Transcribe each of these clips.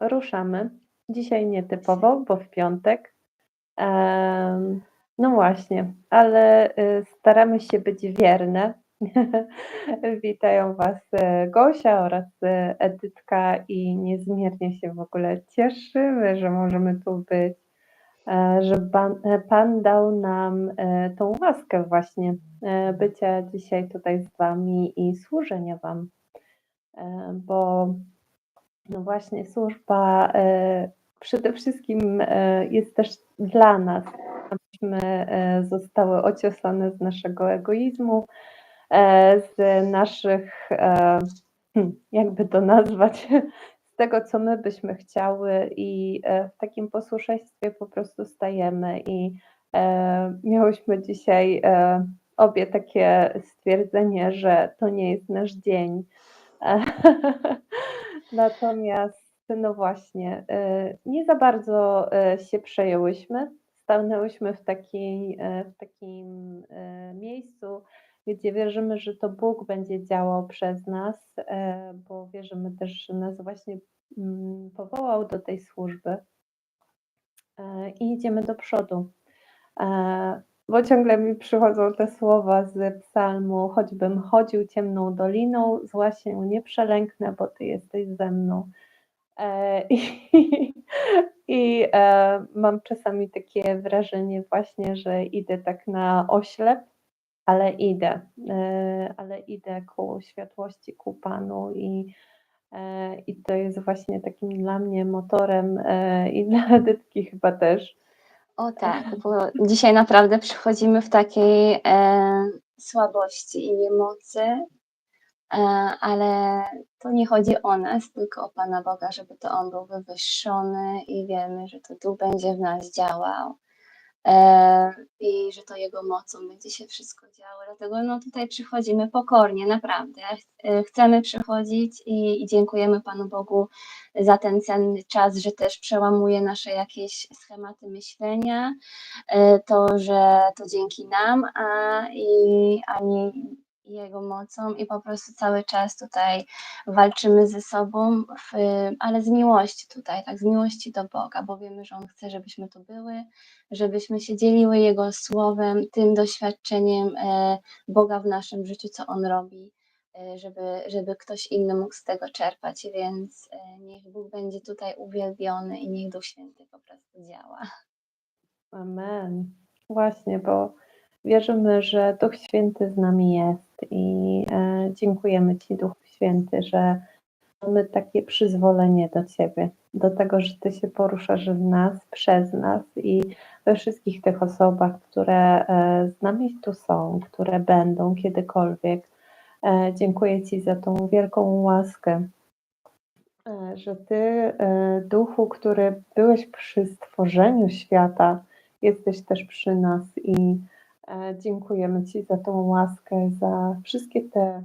ruszamy. Dzisiaj nietypowo, bo w piątek. No właśnie, ale y, staramy się być wierne. Witają Was y, Gosia oraz y, Edytka i niezmiernie się w ogóle cieszymy, że możemy tu być, e, że Pan, e, Pan dał nam e, tą łaskę właśnie bycia dzisiaj tutaj z Wami i służenia Wam, bo no właśnie służba e, przede wszystkim e, jest też dla nas, abyśmy e, zostały ociosane z naszego egoizmu, z naszych, hmm, jakby to nazwać, z tego, co my byśmy chciały i w takim posłuszeństwie po prostu stajemy i miałyśmy dzisiaj obie takie stwierdzenie, że to nie jest nasz dzień. Natomiast, no właśnie, y, nie za bardzo y, się przejęłyśmy. Stanęłyśmy w, takiej, y, w takim miejscu, gdzie wierzymy, że to Bóg będzie działał przez nas, bo wierzymy też, że nas właśnie mm, powołał do tej służby i idziemy do przodu. Bo ciągle mi przychodzą te słowa z psalmu, choćbym chodził ciemną doliną, zła się nie przelęknę, bo Ty jesteś ze mną. E, I, i e, mam czasami takie wrażenie właśnie, że idę tak na oślep, ale idę, e, ale idę ku światłości, ku Panu i, e, i to jest właśnie takim dla mnie motorem e, i dla Edytki chyba też. O tak, bo dzisiaj naprawdę przychodzimy w takiej e, słabości i niemocy, e, ale to nie chodzi o nas, tylko o Pana Boga, żeby to On był wywyższony i wiemy, że to Duch będzie w nas działał i że to Jego mocą będzie się wszystko działo. Dlatego no, tutaj przychodzimy pokornie, naprawdę. E, Chcemy przychodzić i, i dziękujemy Panu Bogu za ten cenny czas, że też przełamuje nasze jakieś schematy myślenia, e, to, że to dzięki nam, a, i, a nie Jego mocą i po prostu cały czas tutaj walczymy ze sobą, w, ale z miłości tutaj, tak, z miłości do Boga, bo wiemy, że On chce, żebyśmy tu były, żebyśmy się dzieliły Jego słowem, tym doświadczeniem e, Boga w naszym życiu, co On robi, e, żeby, żeby ktoś inny mógł z tego czerpać, więc e, niech Bóg będzie tutaj uwielbiony i niech Duch Święty po prostu działa. Amen. Właśnie, bo wierzymy, że Duch Święty z nami jest i e, dziękujemy Ci, Duchu Święty, że mamy takie przyzwolenie do Ciebie, do tego, że Ty się poruszasz w nas, przez nas i we wszystkich tych osobach, które e, z nami tu są, które będą kiedykolwiek. E, dziękuję Ci za tą wielką łaskę, że Ty, Duchu, który byłeś przy stworzeniu świata, jesteś też przy nas i dziękujemy Ci za tą łaskę, za wszystkie te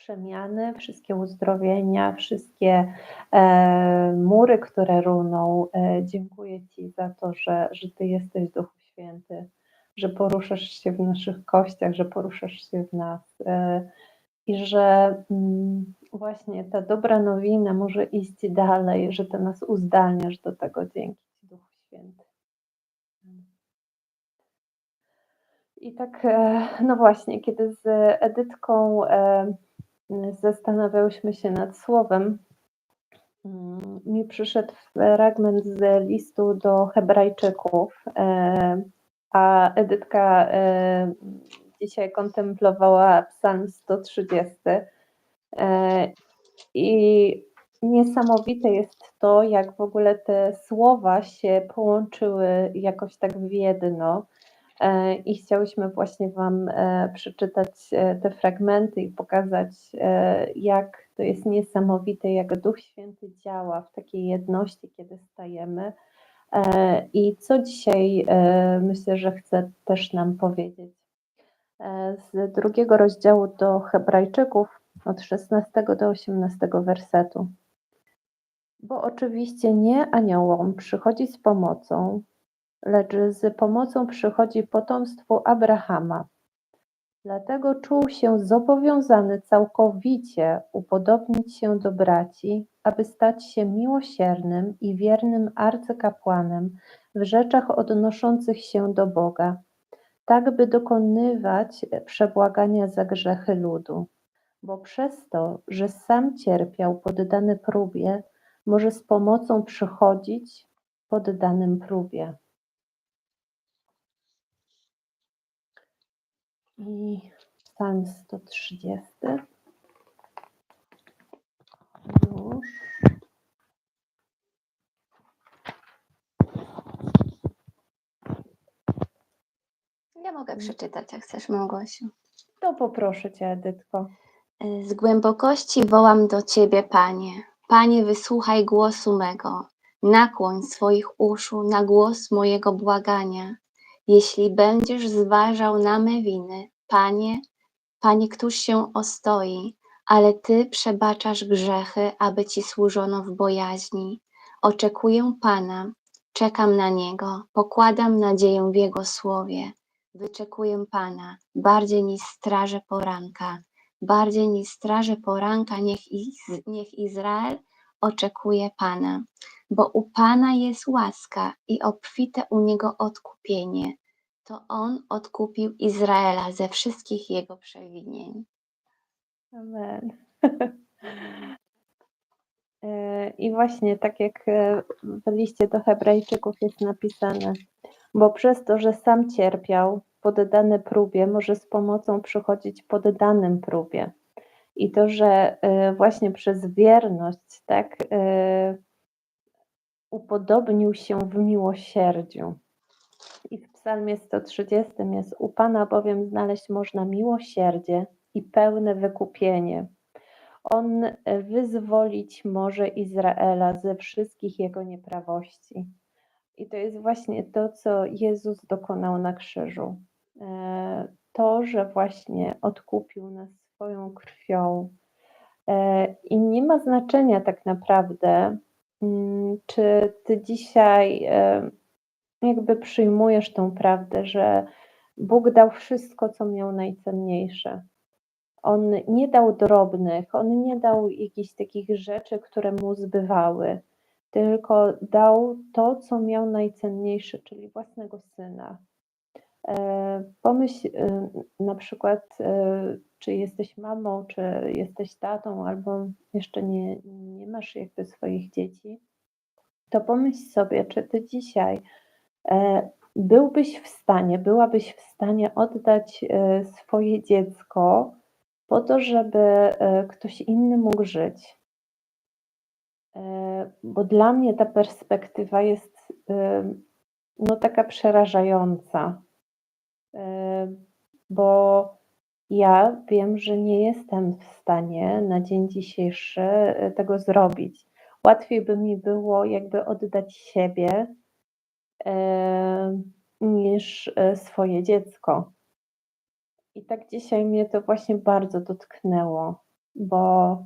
przemiany, wszystkie uzdrowienia, wszystkie e, mury, które runą. E, dziękuję Ci za to, że, że Ty jesteś Duchu Święty, że poruszasz się w naszych kościach, że poruszasz się w nas e, i że mm, właśnie ta dobra nowina może iść dalej, że Ty nas uzdalniasz do tego. Dzięki Ci, Duchu Święty. I tak, e, no właśnie, kiedy z Edytką e, zastanawiałyśmy się nad słowem, mm, mi przyszedł fragment z listu do Hebrajczyków, e, a Edytka dzisiaj kontemplowała Psalm 130. E, I niesamowite jest to, jak w ogóle te słowa się połączyły jakoś tak w jedno. E, I chciałyśmy właśnie Wam e, przeczytać e, te fragmenty i pokazać, jak to jest niesamowite, jak Duch Święty działa w takiej jedności, kiedy stajemy. I co dzisiaj myślę, że chce też nam powiedzieć. Z drugiego rozdziału do Hebrajczyków, od 16 do 18 wersetu. Bo oczywiście nie aniołom przychodzi z pomocą, lecz z pomocą przychodzi potomstwu Abrahama. Dlatego czuł się zobowiązany całkowicie upodobnić się do braci aby stać się miłosiernym i wiernym arcykapłanem w rzeczach odnoszących się do Boga, tak by dokonywać przebłagania za grzechy ludu. Bo przez to, że sam cierpiał poddany próbie, może z pomocą przychodzić poddanym próbie. I Psalm 130. Już. Ja mogę przeczytać, jak chcesz, Małgosiu. To poproszę Cię, Edytko. Z głębokości wołam do Ciebie, Panie. Panie, wysłuchaj głosu mego. Nakłoń swoich uszu na głos mojego błagania. Jeśli będziesz zważał na me winy, Panie, Panie, któż się ostoi, ale Ty przebaczasz grzechy, aby Ci służono w bojaźni. Oczekuję Pana, czekam na Niego, pokładam nadzieję w Jego słowie. Wyczekuję Pana, bardziej niż straże poranka. Bardziej niż straże poranka, niech, Iz- niech Izrael oczekuje Pana, bo u Pana jest łaska i obfite u Niego odkupienie. To On odkupił Izraela ze wszystkich jego przewinień. Amen. E, I właśnie tak jak e, w liście do Hebrajczyków jest napisane, bo przez to, że sam cierpiał poddany próbie, może z pomocą przychodzić poddanym próbie. I to, że e, właśnie przez wierność, tak, e, upodobnił się w miłosierdziu. I w Psalmie 130 jest: U Pana bowiem znaleźć można miłosierdzie i pełne wykupienie. On e, wyzwolić może Izraela ze wszystkich jego nieprawości. I to jest właśnie to, co Jezus dokonał na krzyżu. To, że właśnie odkupił nas swoją krwią. E, I nie ma znaczenia tak naprawdę, mm, czy ty dzisiaj e, jakby przyjmujesz tą prawdę, że Bóg dał wszystko, co miał najcenniejsze. On nie dał drobnych, on nie dał jakichś takich rzeczy, które mu zbywały, tylko dał to, co miał najcenniejsze, czyli własnego syna. E, Pomyśl e, na przykład, e, czy jesteś mamą, czy jesteś tatą, albo jeszcze nie, nie masz jakby swoich dzieci, to pomyśl sobie, czy ty dzisiaj e, byłbyś w stanie, byłabyś w stanie oddać e, swoje dziecko po to, żeby ktoś inny mógł żyć. Bo dla mnie ta perspektywa jest no, taka przerażająca, bo ja wiem, że nie jestem w stanie na dzień dzisiejszy e, tego zrobić. Łatwiej by mi było jakby oddać siebie e, niż e, swoje dziecko. I tak dzisiaj mnie to właśnie bardzo dotknęło, bo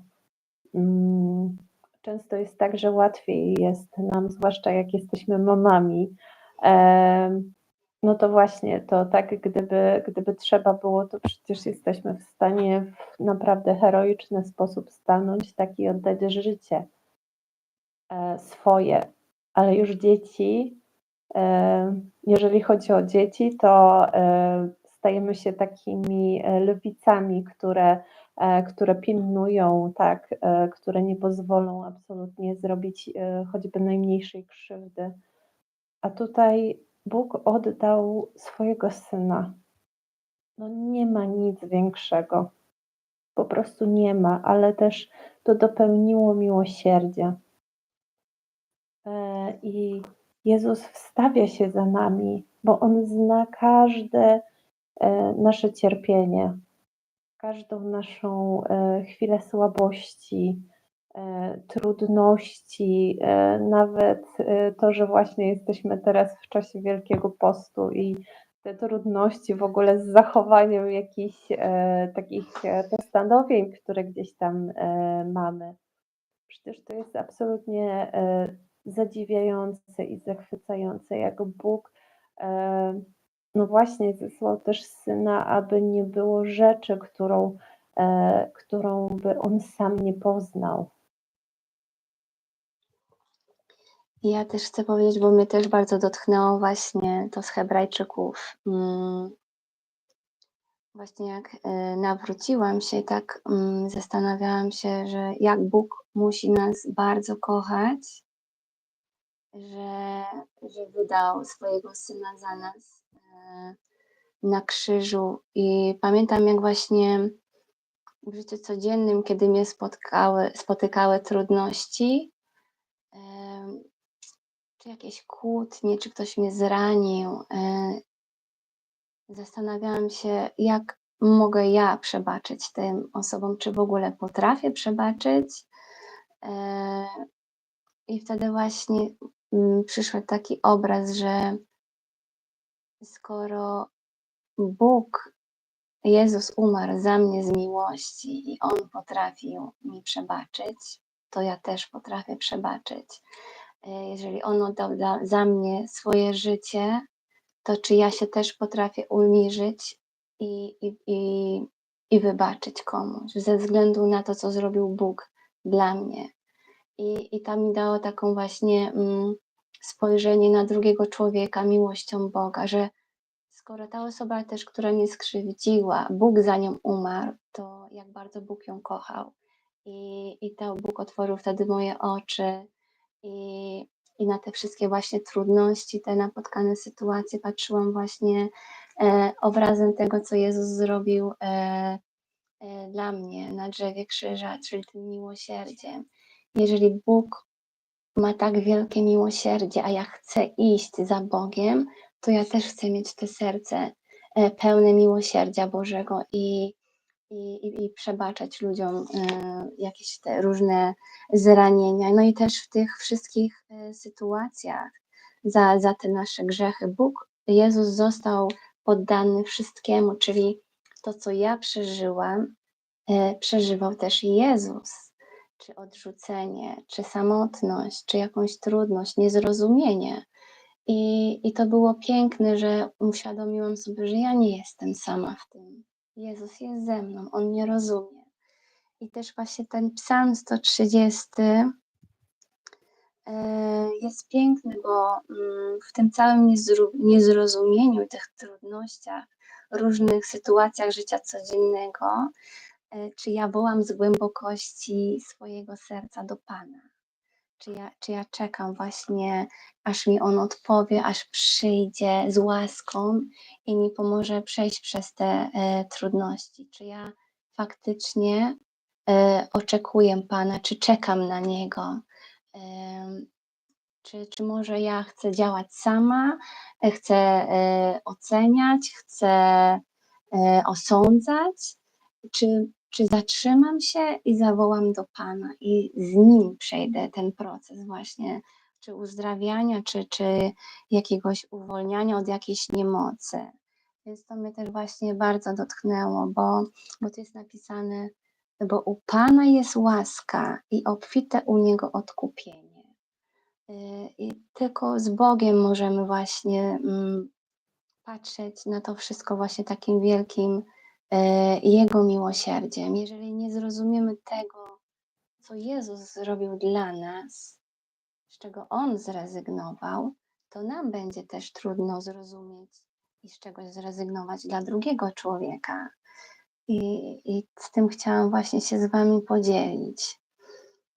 mm, często jest tak, że łatwiej jest nam, zwłaszcza jak jesteśmy mamami, em, no to właśnie, to tak gdyby, gdyby trzeba było, to przecież jesteśmy w stanie w naprawdę heroiczny sposób stanąć tak i oddać życie e, swoje, ale już dzieci, e, jeżeli chodzi o dzieci, to e, stajemy się takimi e, lwicami, które, e, które pilnują, tak, e, które nie pozwolą absolutnie zrobić choćby najmniejszej krzywdy. A tutaj Bóg oddał swojego syna. No nie ma nic większego. Po prostu nie ma, ale też to dopełniło miłosierdzia. E, I Jezus wstawia się za nami, bo On zna każde e, nasze cierpienie, każdą naszą e, chwilę słabości, trudności, e, nawet e, to, że właśnie jesteśmy teraz w czasie Wielkiego Postu i te trudności w ogóle z zachowaniem jakichś e, takich e, postanowień, które gdzieś tam e, mamy. Przecież to jest absolutnie e, zadziwiające i zachwycające, jak Bóg e, no właśnie zesłał też syna, aby nie było rzeczy, którą, e, którą by on sam nie poznał. Ja też chcę powiedzieć, bo mnie też bardzo dotknęło właśnie to z Hebrajczyków. Mm, Właśnie jak e, nawróciłam się, tak mm, zastanawiałam się, że jak Bóg musi nas bardzo kochać, że, że wydał swojego syna za nas e, na krzyżu. I pamiętam, jak właśnie w życiu codziennym, kiedy mnie spotkały, spotykały trudności, czy jakieś kłótnie, czy ktoś mnie zranił, e, zastanawiałam się, jak mogę ja przebaczyć tym osobom, czy w ogóle potrafię przebaczyć. E, I wtedy właśnie mm, przyszedł taki obraz, że skoro Bóg, Jezus umarł za mnie z miłości i On potrafił mi przebaczyć, to ja też potrafię przebaczyć. E, Jeżeli On oddał za mnie swoje życie, to czy ja się też potrafię uniżyć i, i, i, i wybaczyć komuś, ze względu na to, co zrobił Bóg dla mnie. I, i to mi dało taką właśnie mm, spojrzenie na drugiego człowieka miłością Boga, że skoro ta osoba też, która mnie skrzywdziła, Bóg za nią umarł, to jak bardzo Bóg ją kochał. I, i to Bóg otworzył wtedy moje oczy i, i na te wszystkie właśnie trudności, te napotkane sytuacje patrzyłam właśnie e, obrazem tego, co Jezus zrobił e, e, dla mnie na drzewie krzyża, czyli tym miłosierdziem. Jeżeli Bóg ma tak wielkie miłosierdzie, a ja chcę iść za Bogiem, to ja też chcę mieć te serce e, pełne miłosierdzia Bożego i, i, i, i przebaczać ludziom e, jakieś te różne zranienia. No i też w tych wszystkich e, sytuacjach za, za te nasze grzechy Bóg, Jezus został poddany wszystkiemu, czyli to, co ja przeżyłam, e, przeżywał też Jezus. Czy odrzucenie, czy samotność, czy jakąś trudność, niezrozumienie. I, I to było piękne, że uświadomiłam sobie, że ja nie jestem sama w tym. Jezus jest ze mną, On mnie rozumie. I też właśnie ten psalm 130 e, jest piękny, bo mm, w tym całym niezrozumieniu tych trudnościach, różnych sytuacjach życia codziennego, e, czy ja wołam z głębokości swojego serca do Pana. Czy ja, czy ja czekam właśnie, aż mi On odpowie, aż przyjdzie z łaską i mi pomoże przejść przez te e, trudności? Czy ja faktycznie e, oczekuję Pana, czy czekam na Niego? Em, czy, czy może ja chcę działać sama, e, chcę e, oceniać, chcę e, osądzać, czy, czy zatrzymam się i zawołam do Pana i z Nim przejdę ten proces właśnie, czy uzdrawiania, czy, czy jakiegoś uwolniania od jakiejś niemocy. Więc to mnie też właśnie bardzo dotknęło, bo, bo to jest napisane, bo u Pana jest łaska i obfite u Niego odkupienie. Y, I tylko z Bogiem możemy właśnie mm, patrzeć na to wszystko właśnie takim wielkim Jego miłosierdziem. Jeżeli nie zrozumiemy tego, co Jezus zrobił dla nas, z czego On zrezygnował, to nam będzie też trudno zrozumieć i z czegoś zrezygnować dla drugiego człowieka. I, i z tym chciałam właśnie się z Wami podzielić.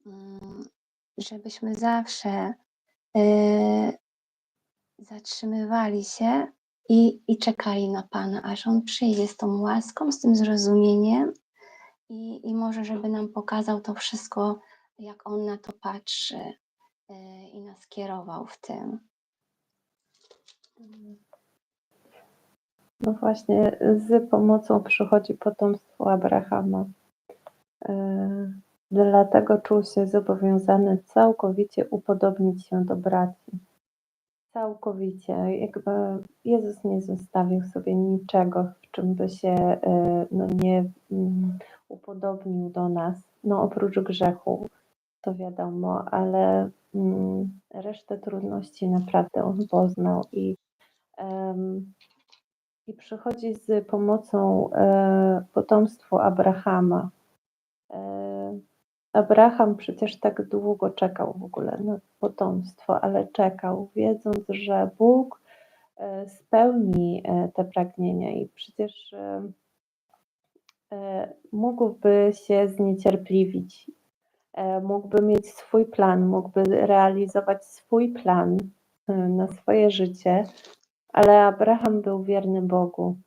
Mm, Żebyśmy zawsze e, zatrzymywali się i, i czekali na Pana, aż On przyjdzie z tą łaską, z tym zrozumieniem i, i może, żeby nam pokazał to wszystko, jak On na to patrzy e, i nas kierował w tym. No właśnie, z pomocą przychodzi potomstwo Abrahama. E, Dlatego czuł się zobowiązany całkowicie upodobnić się do braci. Całkowicie. Jakby Jezus nie zostawił sobie niczego, w czym by się e, no, nie mm, upodobnił do nas. No oprócz grzechu, to wiadomo, ale mm, resztę trudności naprawdę on poznał i em, i przychodzi z pomocą e, potomstwu Abrahama. E, Abraham przecież tak długo czekał w ogóle na potomstwo, ale czekał, wiedząc, że Bóg e, spełni e, te pragnienia. I przecież e, mógłby się zniecierpliwić, mógłby mieć swój plan, mógłby realizować swój plan na swoje życie, ale Abraham był wierny Bogu.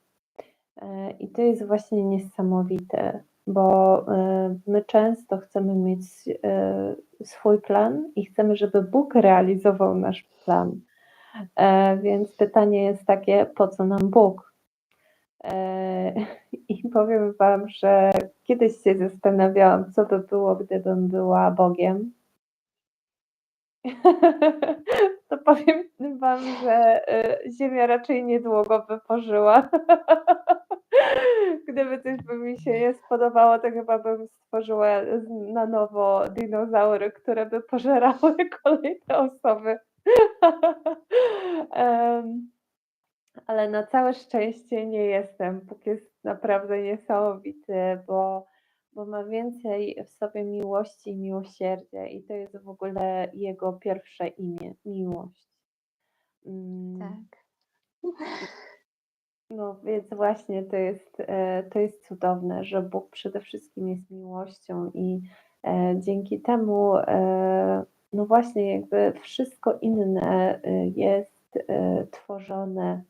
I to jest właśnie niesamowite, bo e, my często chcemy mieć e, swój plan i chcemy, żeby Bóg realizował nasz plan. E, Więc pytanie jest takie, po co nam Bóg? E, I powiem Wam, że kiedyś się zastanawiałam, co by było, gdybym była Bogiem. To powiem Wam, że e, Ziemia raczej niedługo by pożyła. Gdyby coś by mi się nie spodobało, to chyba bym stworzyła na nowo dinozaury, które by pożerały kolejne osoby. Ale na całe szczęście nie jestem. Bóg jest naprawdę niesamowity, bo, bo ma więcej w sobie miłości i miłosierdzia, i to jest w ogóle Jego pierwsze imię miłość. Mm, Tak. No więc właśnie to jest, e, to jest cudowne, że Bóg przede wszystkim jest miłością i e, dzięki temu, e, no właśnie jakby wszystko inne jest tworzone,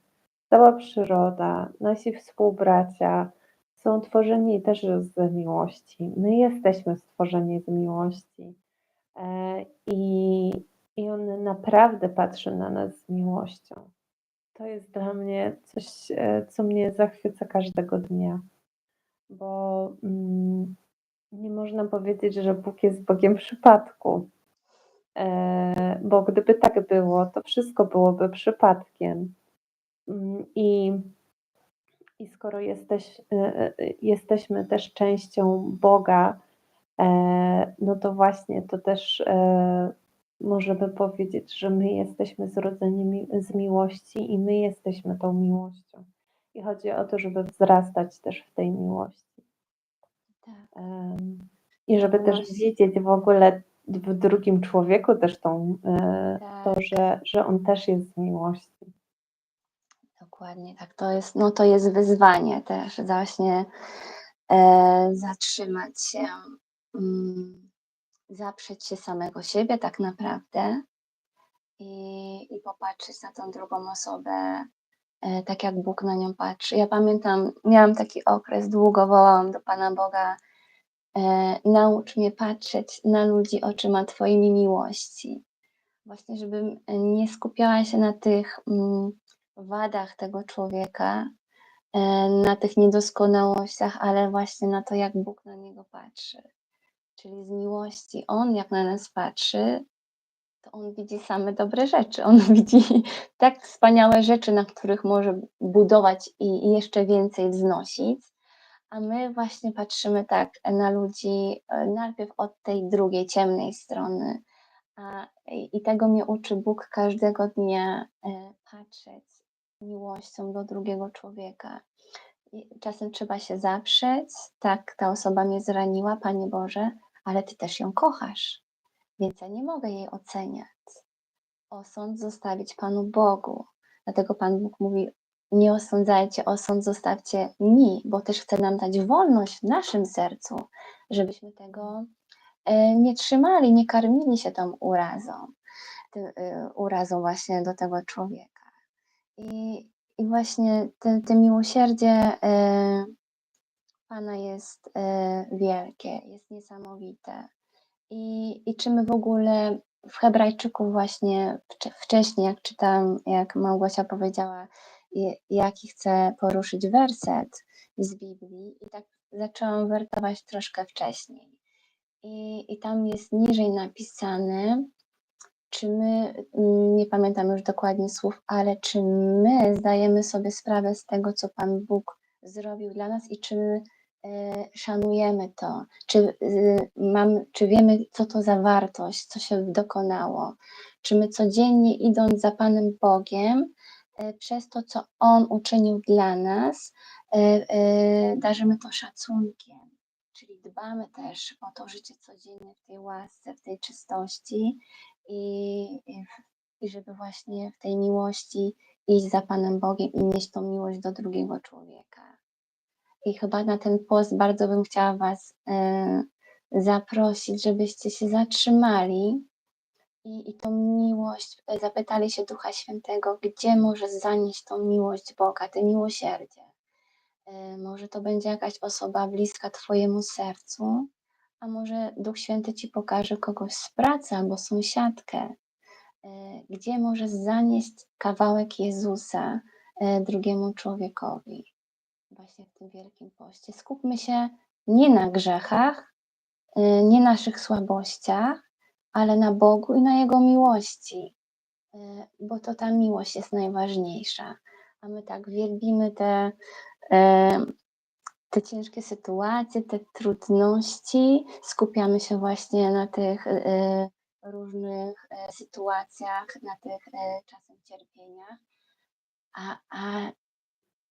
cała przyroda, nasi współbracia są tworzeni też z miłości. My jesteśmy stworzeni z miłości i, i On naprawdę patrzy na nas z miłością. To jest dla mnie coś, e, co mnie zachwyca każdego dnia, bo mm, nie można powiedzieć, że Bóg jest Bogiem przypadku, e, bo gdyby tak było, to wszystko byłoby przypadkiem. Mm, I, i skoro jesteś, e, jesteśmy też częścią Boga, no to właśnie to też możemy powiedzieć, że my jesteśmy zrodzeni z miłości i my jesteśmy tą miłością. I chodzi o to, żeby wzrastać też w tej miłości. Tak. I żeby też widzieć w ogóle w drugim człowieku też tą, e, to, Tak. że, że on też jest z miłości. Dokładnie tak. To jest, no to jest wyzwanie też, właśnie e, zatrzymać się, mm, zaprzeć się samego siebie tak naprawdę i, i popatrzeć na tą drugą osobę e, tak, jak Bóg na nią patrzy. Ja pamiętam, miałam taki okres, długo wołałam do Pana Boga, e, naucz mnie patrzeć na ludzi oczyma Twoimi miłości. Właśnie, żebym nie skupiała się na tych mm, wadach tego człowieka, e, na tych niedoskonałościach, ale właśnie na to, jak Bóg na niego patrzy. Czyli z miłości On, jak na nas patrzy, to On widzi same dobre rzeczy. On widzi tak wspaniałe rzeczy, na których może budować i, jeszcze więcej wznosić. A my właśnie patrzymy tak na ludzi e, najpierw od tej drugiej, ciemnej strony. A, i, I tego mnie uczy Bóg każdego dnia e, patrzeć miłością do drugiego człowieka. I czasem trzeba się zaprzeć, tak, ta osoba mnie zraniła, Panie Boże, ale Ty też ją kochasz, więc ja nie mogę jej oceniać. Osąd zostawić Panu Bogu. Dlatego Pan Bóg mówi, nie osądzajcie, osąd zostawcie mi, bo też chce nam dać wolność w naszym sercu, żebyśmy tego e, nie trzymali, nie karmili się tą urazą, tym, y, urazą właśnie do tego człowieka. I, i właśnie te, te miłosierdzie y, Pana jest y, wielkie, jest niesamowite. I, I czy my w ogóle w Hebrajczyku właśnie wcze- wcześniej, jak czytałam, jak Małgosia powiedziała, jaki chcę poruszyć werset z Biblii, i tak zaczęłam wertować troszkę wcześniej. I, I tam jest niżej napisane, czy my, mm, nie pamiętam już dokładnie słów, ale czy my zdajemy sobie sprawę z tego, co Pan Bóg zrobił dla nas i czy my e, szanujemy to, czy, y, mam, czy wiemy, co to za wartość, co się dokonało, czy my codziennie idąc za Panem Bogiem, e, przez to, co On uczynił dla nas, darzymy to szacunkiem. czyli dbamy też o to życie codzienne w tej łasce, w tej czystości i, i, żeby właśnie w tej miłości iść za Panem Bogiem i mieć tą miłość do drugiego człowieka. I chyba na ten post bardzo bym chciała Was e, zaprosić, żebyście się zatrzymali i, i tą miłość, e, zapytali się Ducha Świętego, gdzie może zanieść tą miłość Boga, te miłosierdzie. E, Może to będzie jakaś osoba bliska Twojemu sercu, a może Duch Święty Ci pokaże kogoś z pracy albo sąsiadkę, e, gdzie możesz zanieść kawałek Jezusa drugiemu człowiekowi. Właśnie w tym Wielkim Poście. Skupmy się nie na grzechach, e, nie naszych słabościach, ale na Bogu i na Jego miłości, e, bo to ta miłość jest najważniejsza. A my tak wielbimy te, e, te ciężkie sytuacje, te trudności, skupiamy się właśnie na tych różnych sytuacjach, na tych czasem cierpieniach, a, a,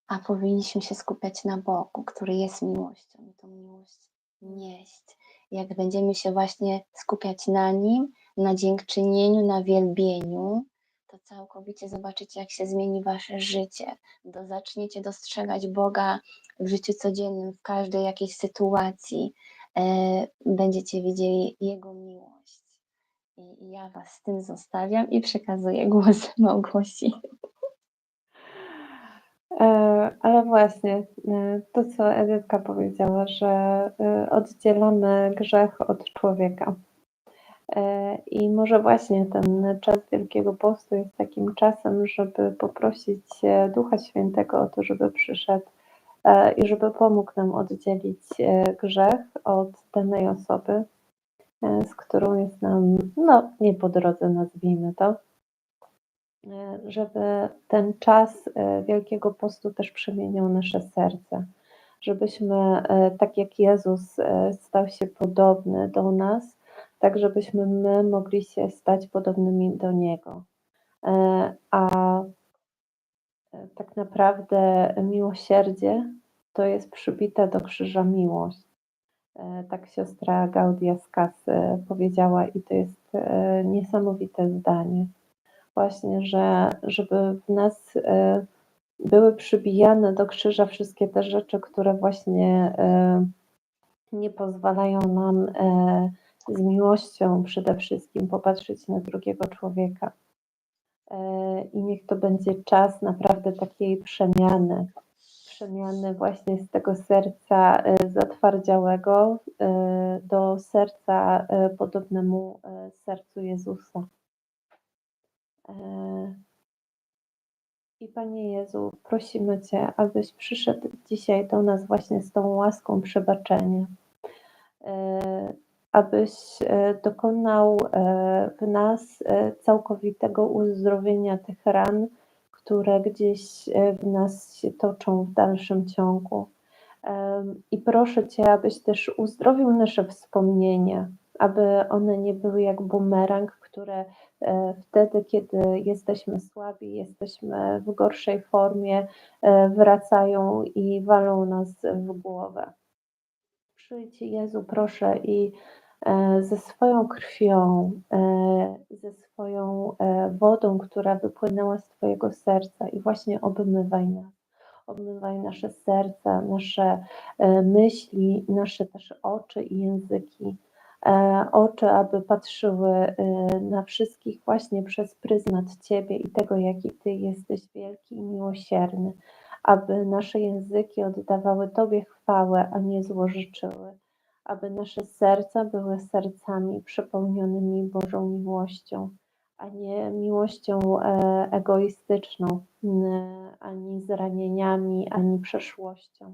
a powinniśmy się skupiać na Bogu, który jest miłością i tą miłość nieść. Jak będziemy się właśnie skupiać na Nim, na dziękczynieniu, na wielbieniu, to całkowicie zobaczycie, jak się zmieni Wasze życie. Do, zaczniecie dostrzegać Boga w życiu codziennym, w każdej jakiejś sytuacji. E, będziecie widzieli Jego miłość. I, ja Was z tym zostawiam i przekazuję głos Małgosi. E, Ale właśnie e, to, co Edytka powiedziała, że e, oddzielamy grzech od człowieka. I może właśnie ten czas Wielkiego Postu jest takim czasem, żeby poprosić Ducha Świętego o to, żeby przyszedł i żeby pomógł nam oddzielić grzech od danej osoby, z którą jest nam, no, nie po drodze, nazwijmy to. E, Żeby ten czas e, Wielkiego Postu też przemieniał nasze serce, żebyśmy, e, tak jak Jezus stał się podobny do nas, tak żebyśmy my mogli się stać podobnymi do Niego. A tak naprawdę miłosierdzie to jest przybita do krzyża miłość. Tak siostra Gaudia z Kasy powiedziała i to jest niesamowite zdanie. Właśnie, że żeby w nas e, były przybijane do krzyża wszystkie te rzeczy, które właśnie e, nie pozwalają nam e, z miłością przede wszystkim popatrzeć na drugiego człowieka. I niech to będzie czas naprawdę takiej przemiany, przemiany właśnie z tego serca zatwardziałego do serca podobnemu sercu Jezusa. E, I Panie Jezu, prosimy Cię, abyś przyszedł dzisiaj do nas właśnie z tą łaską przebaczenia, E, abyś e, dokonał w nas całkowitego uzdrowienia tych ran, które gdzieś w nas się toczą w dalszym ciągu. I proszę Cię, abyś też uzdrowił nasze wspomnienia, aby one nie były jak bumerang, które e, wtedy, kiedy jesteśmy słabi, jesteśmy w gorszej formie, e, wracają i walą nas w głowę. Przyjdź Jezu, proszę i e, ze swoją krwią, ze swoją wodą, która wypłynęła z Twojego serca i właśnie obmywaj nas. Obmywaj nasze serca, nasze myśli, nasze też oczy i języki. E, Oczy, aby patrzyły e, na wszystkich właśnie przez pryzmat Ciebie i tego, jaki Ty jesteś wielki i miłosierny aby nasze języki oddawały Tobie chwałę, a nie złożyczyły, aby nasze serca były sercami przepełnionymi Bożą miłością, a nie miłością e, egoistyczną, ani zranieniami, ani przeszłością.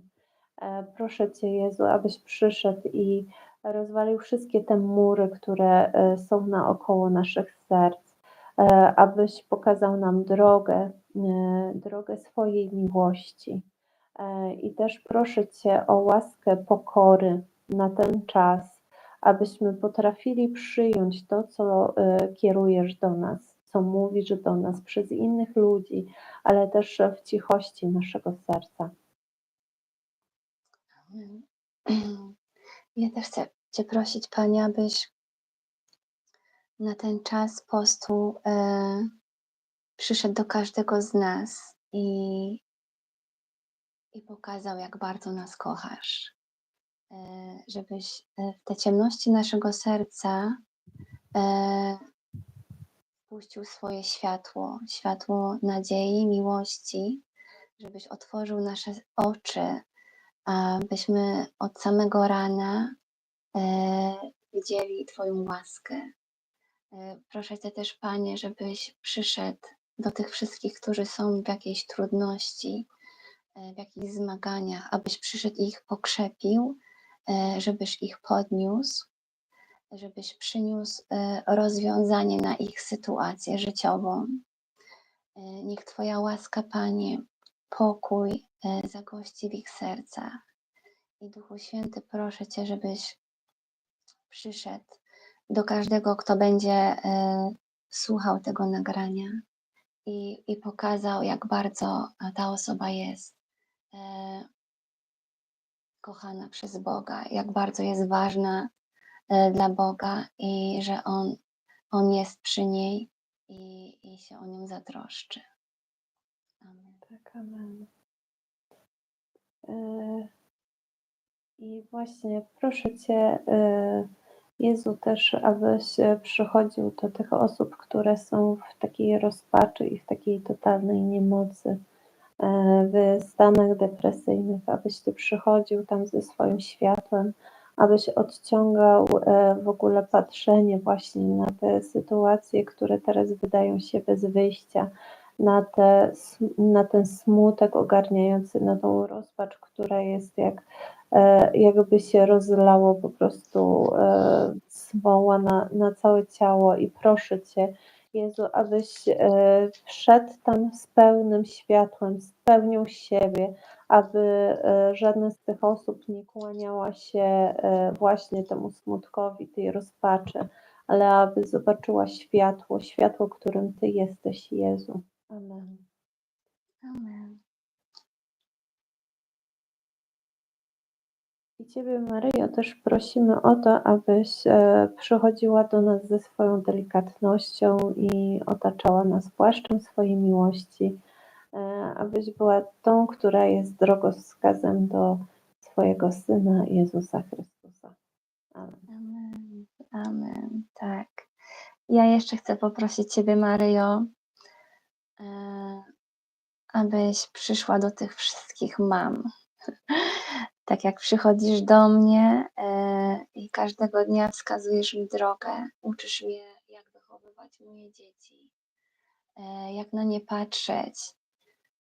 Proszę Cię, Jezu, abyś przyszedł i rozwalił wszystkie te mury, które e, są naokoło naszych serc, e, abyś pokazał nam drogę, e, drogę swojej miłości. I też proszę Cię o łaskę pokory na ten czas, abyśmy potrafili przyjąć to, co kierujesz do nas, co mówisz do nas przez innych ludzi, ale też w cichości naszego serca. Ja też chcę Cię prosić, Panie, abyś na ten czas postu e, przyszedł do każdego z nas i, i pokazał, jak bardzo nas kochasz. E, żebyś e, w te ciemności naszego serca e, puścił swoje światło, światło nadziei, miłości, żebyś otworzył nasze oczy, abyśmy od samego rana widzieli Twoją łaskę. E, Proszę Cię też, Panie, żebyś przyszedł do tych wszystkich, którzy są w jakiejś trudności, e, w jakichś zmaganiach, abyś przyszedł i ich pokrzepił, e, żebyś ich podniósł, żebyś przyniósł e, rozwiązanie na ich sytuację życiową. E, Niech Twoja łaska, Panie, pokój e, zagości w ich sercach. I Duchu Święty, proszę Cię, żebyś przyszedł do każdego, kto będzie e, słuchał tego nagrania i, i pokazał, jak bardzo ta osoba jest e, kochana przez Boga, jak bardzo jest ważna e, dla Boga i że On, on jest przy niej i, i się o nią zatroszczy. Amen. Tak, amen. E, I właśnie proszę Cię, e, Jezu, też, abyś przychodził do tych osób, które są w takiej rozpaczy i w takiej totalnej niemocy, e, w stanach depresyjnych, abyś Ty przychodził tam ze swoim światłem, abyś odciągał e, w ogóle patrzenie właśnie na te sytuacje, które teraz wydają się bez wyjścia, na, te, na ten smutek ogarniający, na tą rozpacz, która jest jak jakby się rozlało po prostu e, smoła na, na całe ciało i proszę Cię, Jezu, abyś e, wszedł tam z pełnym światłem, z pełnią siebie, aby e, żadna z tych osób nie kłaniała się e, właśnie temu smutkowi, tej rozpaczy, ale aby zobaczyła światło, światło, którym Ty jesteś, Jezu. Amen. Amen. Ciebie, Maryjo, też prosimy o to, abyś e, przychodziła do nas ze swoją delikatnością i otaczała nas płaszczem swojej miłości, e, abyś była tą, która jest drogowskazem do swojego Syna Jezusa Chrystusa. Amen. Amen. Amen. Tak. Ja jeszcze chcę poprosić Ciebie, Maryjo, e, abyś przyszła do tych wszystkich mam. Tak jak przychodzisz do mnie e, i każdego dnia wskazujesz mi drogę, uczysz mnie, jak wychowywać moje dzieci, e, jak na nie patrzeć,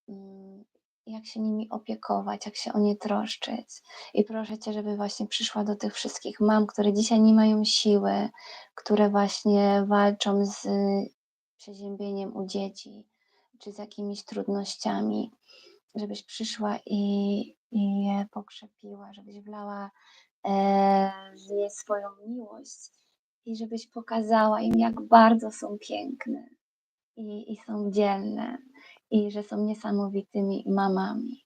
mm, jak się nimi opiekować, jak się o nie troszczyć. I proszę Cię, żeby właśnie przyszła do tych wszystkich mam, które dzisiaj nie mają siły, które właśnie walczą z przeziębieniem u dzieci, czy z jakimiś trudnościami, żebyś przyszła i, i je pokrzepiła, żebyś wlała e, w nie swoją miłość i żebyś pokazała im, jak bardzo są piękne i, i są dzielne i że są niesamowitymi mamami.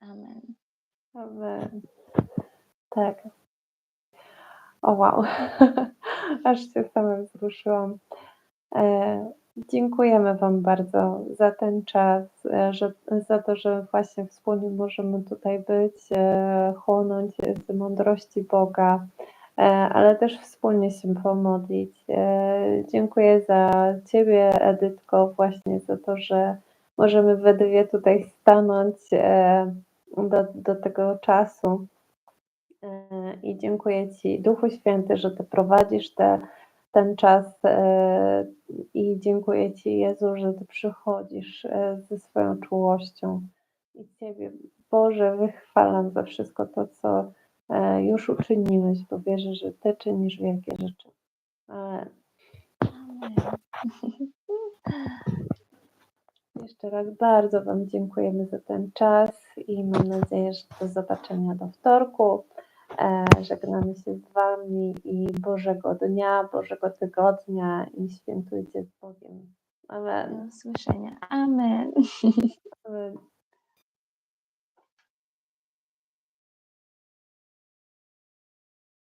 Amen. Amen. Tak. O wow, aż się sama wzruszyłam. E, dziękujemy Wam bardzo za ten czas, e, że, za to, że właśnie wspólnie możemy tutaj być, e, chłonąć z mądrości Boga, e, ale też wspólnie się pomodlić. Dziękuję za Ciebie, Edytko, właśnie za to, że możemy we dwie tutaj stanąć do, do tego czasu. I dziękuję Ci, Duchu Święty, że Ty prowadzisz te, ten czas e, i dziękuję Ci, Jezu, że Ty przychodzisz e, ze swoją czułością. I Ciebie, Boże, wychwalam za wszystko to, co e, już uczyniłeś, bo wierzę, że Ty czynisz wielkie rzeczy. Amen. Jeszcze raz bardzo Wam dziękujemy za ten czas i mam nadzieję, że do zobaczenia do wtorku. E, Żegnamy się z Wami i Bożego dnia, Bożego tygodnia i świętujcie z Bogiem. Amen. Do usłyszenia. Amen. Amen.